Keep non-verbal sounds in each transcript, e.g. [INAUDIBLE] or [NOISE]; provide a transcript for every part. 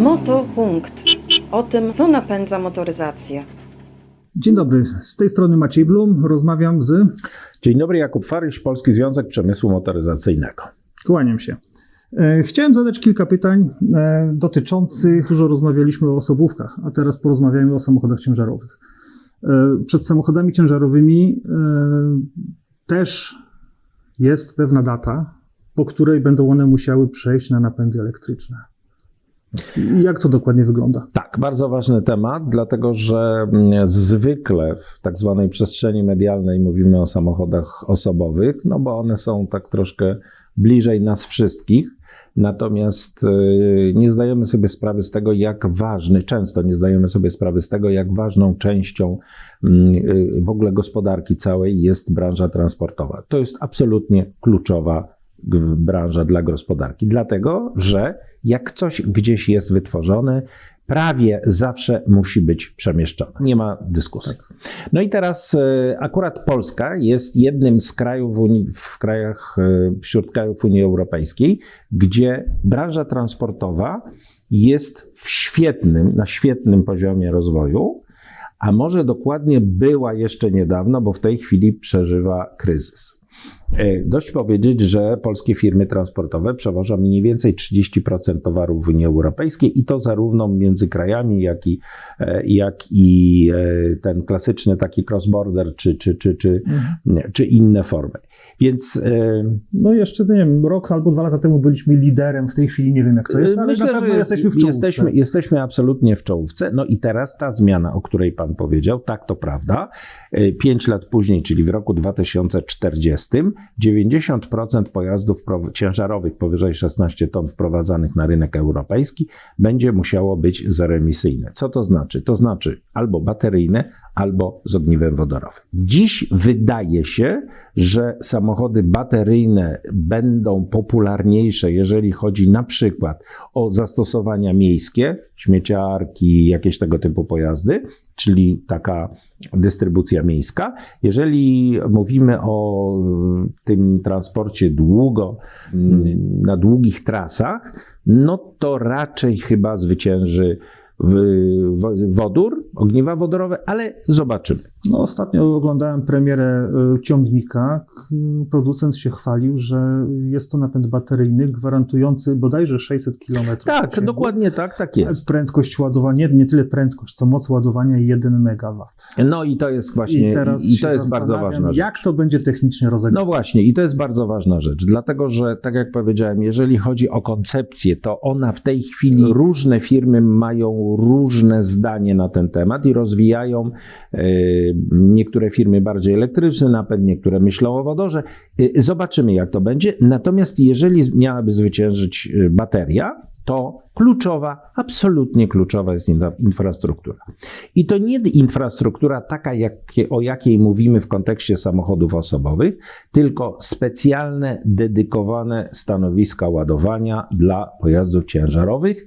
Motopunkt. O tym, co napędza motoryzację. Dzień dobry, z tej strony Maciej Blum, rozmawiam z... Dzień dobry, Jakub Farysz, Polski Związek Przemysłu Motoryzacyjnego. Kłaniam się. E, Chciałem zadać kilka pytań e, dotyczących, dużo rozmawialiśmy o osobówkach, a teraz porozmawiajmy o samochodach ciężarowych. E, Przed samochodami ciężarowymi też jest pewna data, po której będą one musiały przejść na napędy elektryczne. Jak to dokładnie wygląda? Tak, bardzo ważny temat, dlatego że mm, zwykle w tak zwanej przestrzeni medialnej mówimy o samochodach osobowych, no bo one są tak troszkę bliżej nas wszystkich. Natomiast y, nie zdajemy sobie sprawy z tego, jak ważny, często nie zdajemy sobie sprawy z tego, jak ważną częścią mm, y, w ogóle gospodarki całej jest branża transportowa. To jest absolutnie kluczowa branża dla gospodarki, dlatego że jak coś gdzieś jest wytworzone, prawie zawsze musi być przemieszczone. Nie ma dyskusji. No i teraz e, akurat Polska jest jednym z krajów Unii, w krajach, e, wśród krajów Unii Europejskiej, gdzie branża transportowa jest w świetnym, na świetnym poziomie rozwoju, a może dokładnie była jeszcze niedawno, bo w tej chwili przeżywa kryzys. E, Dość powiedzieć, że polskie firmy transportowe przewożą mniej więcej 30% towarów w Unii Europejskiej i to zarówno między krajami, jak i, e, jak i e, ten klasyczny taki cross-border, czy, czy, czy, czy, czy inne formy. Więc No jeszcze, nie wiem, rok albo dwa lata temu byliśmy liderem, w tej chwili nie wiem jak to jest, ale Myślę, że jesteśmy w czołówce. Jesteśmy, jesteśmy absolutnie w czołówce. No i teraz ta zmiana, o której Pan powiedział, tak to prawda. Pięć lat później, czyli w roku 2040, 90% pojazdów ciężarowych powyżej 16 ton wprowadzanych na rynek europejski będzie musiało być zeroemisyjne. Co to znaczy? To znaczy albo bateryjne, albo z ogniwem wodorowym. Dziś wydaje się, że samochody bateryjne będą popularniejsze, jeżeli chodzi na przykład o zastosowania miejskie, śmieciarki, jakieś tego typu pojazdy, czyli taka dystrybucja miejska. Jeżeli mówimy o tym transporcie długo, mm, na długich trasach, no to raczej chyba zwycięży wodór, ogniwa wodorowe, ale zobaczymy. No, ostatnio oglądałem premierę y, ciągnika. Producent się chwalił, że jest to napęd bateryjny gwarantujący bodajże 600 km. Tak, dokładnie tak, tak jest. Prędkość ładowania, nie, nie tyle prędkość, co moc ładowania 1 MW. No i to jest właśnie, I teraz i, to jest bardzo ważna rzecz. Jak to będzie technicznie rozegrane? No właśnie, i to jest bardzo ważna rzecz, dlatego że, tak jak powiedziałem, jeżeli chodzi o koncepcję, to ona w tej chwili, różne firmy mają różne zdanie na ten temat i rozwijają e, niektóre firmy bardziej elektryczny napęd, niektóre myślą o wodorze. E, zobaczymy, jak to będzie. Natomiast jeżeli miałaby zwyciężyć e, bateria, to kluczowa, absolutnie kluczowa jest infrastruktura. I to nie infrastruktura taka, jakie, o jakiej mówimy w kontekście samochodów osobowych, tylko specjalne, dedykowane stanowiska ładowania dla pojazdów ciężarowych.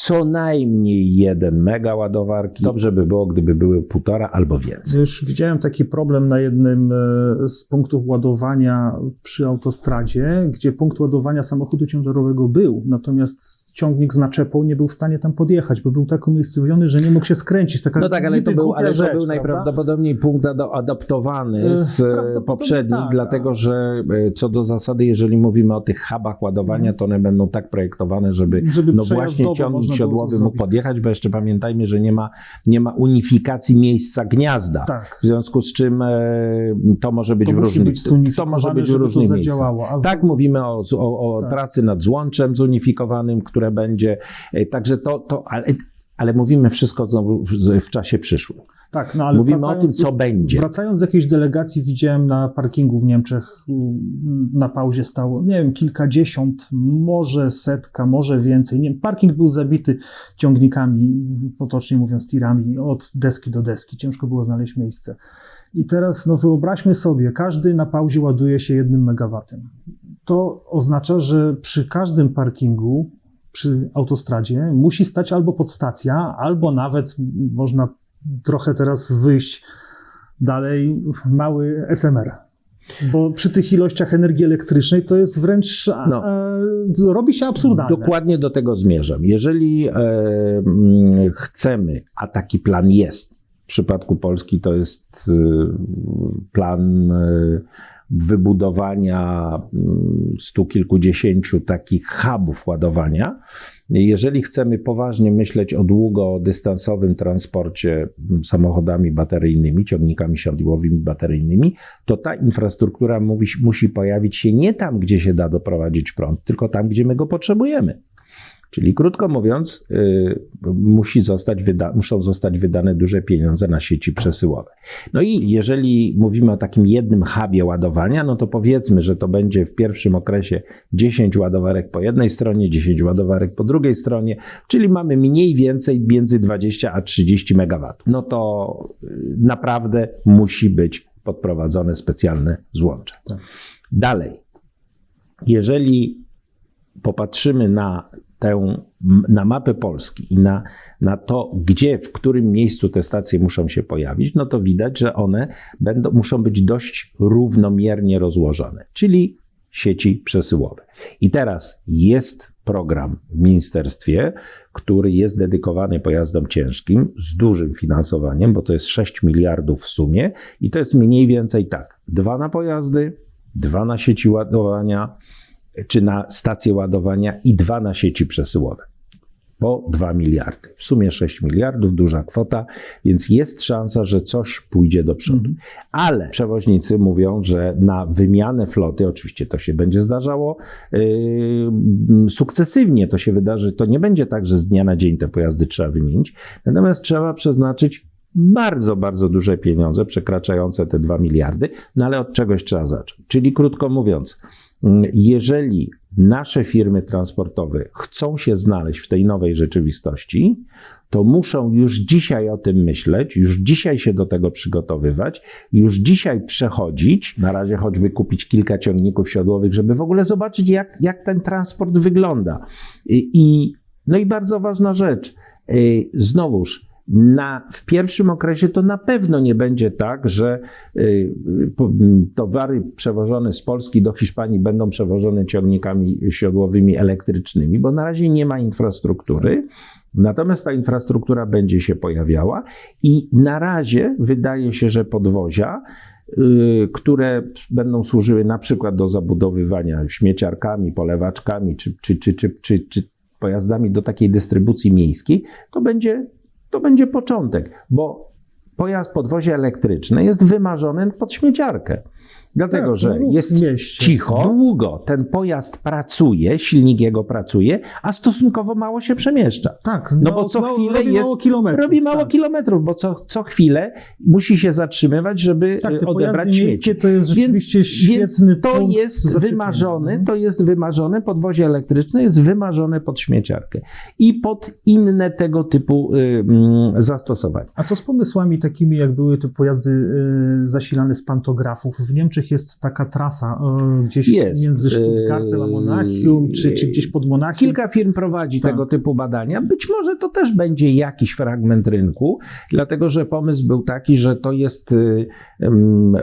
Co najmniej jeden mega ładowarki. Dobrze by było, gdyby były półtora albo więcej. Już widziałem taki problem na jednym e, z punktów ładowania przy autostradzie, gdzie punkt ładowania samochodu ciężarowego był, natomiast ciągnik z naczepą nie był w stanie tam podjechać, bo był tak umiejscowiony, że nie mógł się skręcić. Taka No tak, ale to był, ale to rzecz, był najprawdopodobniej punkt adaptowany E, z e, poprzednich, tak, dlatego że e, co do zasady, jeżeli mówimy o tych hubach ładowania, to one będą tak projektowane, żeby, Żeby no właśnie ciągnik siodłowy mógł podjechać, bo jeszcze pamiętajmy, że nie ma, nie ma unifikacji miejsca gniazda. Tak. W związku z czym to może być To w różnych być to może być w różnych miejscach. Tak, mówimy o, o, o Tak. pracy nad złączem zunifikowanym, które będzie. e, Także to, to ale, ale mówimy wszystko znowu w, w czasie przyszłym. Tak, no ale Mówimy o tym, co będzie. Wracając z jakiejś delegacji, widziałem na parkingu w Niemczech, mm, na pauzie stało, nie wiem, kilkadziesiąt, może setka, może więcej. Nie wiem, parking był zabity ciągnikami, potocznie mówiąc, tirami, od deski do deski. Ciężko było znaleźć miejsce. I teraz, no wyobraźmy sobie, każdy na pauzie ładuje się jednym megawatem. To oznacza, że przy każdym parkingu, przy autostradzie, musi stać albo podstacja, albo nawet można trochę teraz wyjść dalej, mały SMR. Bo przy tych ilościach energii elektrycznej to jest wręcz No. a, robi się absurdalne. Dokładnie do tego zmierzam. Jeżeli e, mm, chcemy, a taki plan jest, w przypadku Polski to jest e, plan e, wybudowania mm, stu kilkudziesięciu takich hubów ładowania. Jeżeli chcemy poważnie myśleć o długodystansowym transporcie mm, samochodami bateryjnymi, ciągnikami siodłowymi bateryjnymi, to ta infrastruktura mówi, musi pojawić się nie tam, gdzie się da doprowadzić prąd, tylko tam, gdzie my go potrzebujemy. Czyli krótko mówiąc, y, musi zostać wyda- muszą zostać wydane duże pieniądze na sieci przesyłowe. No i jeżeli mówimy o takim jednym hubie ładowania, no to powiedzmy, że to będzie w pierwszym okresie 10 ładowarek po jednej stronie, 10 ładowarek po drugiej stronie, czyli mamy mniej więcej między 20 a 30 MW. No to y, naprawdę musi być podprowadzone specjalne złącze. Tak. Dalej, jeżeli popatrzymy na tę, na mapę Polski i na, na to, gdzie, w którym miejscu te stacje muszą się pojawić, no to widać, że one będą, muszą być dość równomiernie rozłożone, czyli sieci przesyłowe. I teraz jest program w ministerstwie, który jest dedykowany pojazdom ciężkim z dużym finansowaniem, bo to jest 6 miliardów w sumie i to jest mniej więcej tak, dwa na pojazdy, dwa na sieci ładowania, czy na stacje ładowania i dwa na sieci przesyłowe. Po 2 miliardy. W sumie 6 miliardów, duża kwota, więc jest szansa, że coś pójdzie do przodu. Ale przewoźnicy mówią, że na wymianę floty, oczywiście to się będzie zdarzało yy, sukcesywnie, to się wydarzy, to nie będzie tak, że z dnia na dzień te pojazdy trzeba wymienić, natomiast trzeba przeznaczyć bardzo, bardzo duże pieniądze, przekraczające te 2 miliardy, no ale od czegoś trzeba zacząć. Czyli krótko mówiąc, jeżeli nasze firmy transportowe chcą się znaleźć w tej nowej rzeczywistości, to muszą już dzisiaj o tym myśleć, już dzisiaj się do tego przygotowywać, już dzisiaj przechodzić, na razie choćby kupić kilka ciągników siodłowych, żeby w ogóle zobaczyć, jak, jak ten transport wygląda. I, i no i bardzo ważna rzecz, y, znowuż, na, w pierwszym okresie to na pewno nie będzie tak, że y, towary przewożone z Polski do Hiszpanii będą przewożone ciągnikami siodłowymi elektrycznymi, bo na razie nie ma infrastruktury. Natomiast ta infrastruktura będzie się pojawiała i na razie wydaje się, że podwozia, y, które będą służyły na przykład do zabudowywania śmieciarkami, polewaczkami czy, czy, czy, czy, czy, czy pojazdami do takiej dystrybucji miejskiej, to będzie to będzie początek, bo pojazd podwozie elektryczne jest wymarzony pod śmieciarkę. Dlatego, Tak, że no, jest mieście. cicho, długo ten pojazd pracuje, silnik jego pracuje, a stosunkowo mało się przemieszcza. Tak, No mało- bo co mało- chwilę robi jest. mało kilometrów, robi mało tak. kilometrów, bo co, co chwilę musi się zatrzymywać, żeby Tak, te odebrać śmieci. to jest rzeczywiście więc świetny to punkt jest wymarzone, to jest wymarzone, podwozie elektryczne jest wymarzone pod śmieciarkę i pod inne tego typu y, mm, zastosowania. A co z pomysłami takimi, jak były te pojazdy y, zasilane z pantografów? W Niemczech jest taka trasa y, gdzieś Jest, między Stuttgartem a Monachium, czy, czy gdzieś pod Monachium. Kilka firm prowadzi Tak. tego typu badania. Być może to też będzie jakiś fragment rynku, dlatego że pomysł był taki, że to jest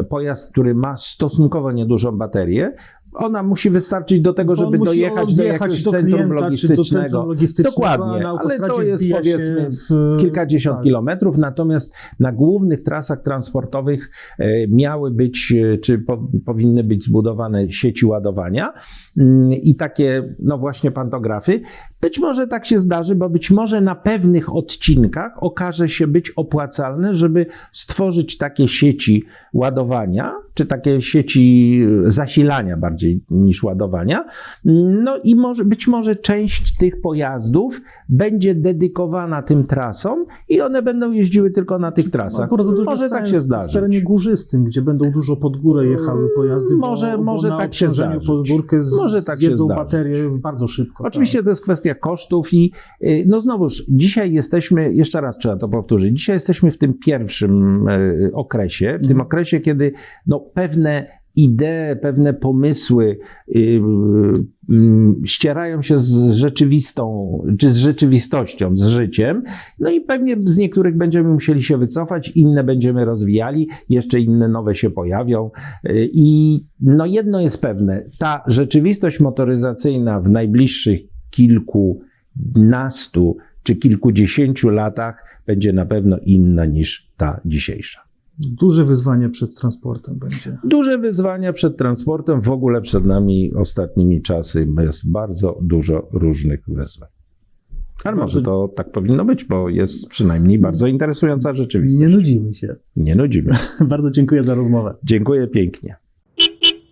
pojazd, który ma stosunkowo niedużą baterię. Ona musi wystarczyć do tego, żeby dojechać do jakiegoś do centrum klienta, czy do logistycznego. centrum logistycznego, Dokładnie, ale to jest powiedzmy w- kilkadziesiąt tak. kilometrów, natomiast na głównych trasach transportowych e, miały być, e, czy po, powinny być zbudowane sieci ładowania mm, i takie, no właśnie pantografy. Być może tak się zdarzy, bo być może na pewnych odcinkach okaże się być opłacalne, żeby stworzyć takie sieci ładowania, czy takie sieci zasilania bardziej niż ładowania. No i może, być może część tych pojazdów będzie dedykowana tym trasom i one będą jeździły tylko na tych trasach. Może tak się W zdarzyć. terenie górzystym, gdzie będą dużo pod górę jechały pojazdy, Może- bo, może bo tak się zdarzyć. pod górkę z, Może tak się zdarzyć. baterię bardzo szybko. Oczywiście to jest kwestia kosztów i y, no znowuż, dzisiaj jesteśmy, jeszcze raz trzeba to powtórzyć, dzisiaj jesteśmy w tym pierwszym y, okresie, w tym okresie, kiedy no pewne idee, pewne pomysły y, y, ścierają się z rzeczywistą, czy z rzeczywistością, z życiem. No i pewnie z niektórych będziemy musieli się wycofać, inne będziemy rozwijali, jeszcze inne nowe się pojawią. I no jedno jest pewne, ta rzeczywistość motoryzacyjna w najbliższych kilkunastu czy kilkudziesięciu latach będzie na pewno inna niż ta dzisiejsza. Duże wyzwanie przed transportem będzie. Duże wyzwania przed transportem, w ogóle przed nami ostatnimi czasy jest bardzo dużo różnych wyzwań. Ale może to tak powinno być, bo jest przynajmniej bardzo interesująca Nie rzeczywistość. nudzimy się. Nie nudzimy. [LAUGHS] Bardzo dziękuję za rozmowę. Dziękuję pięknie.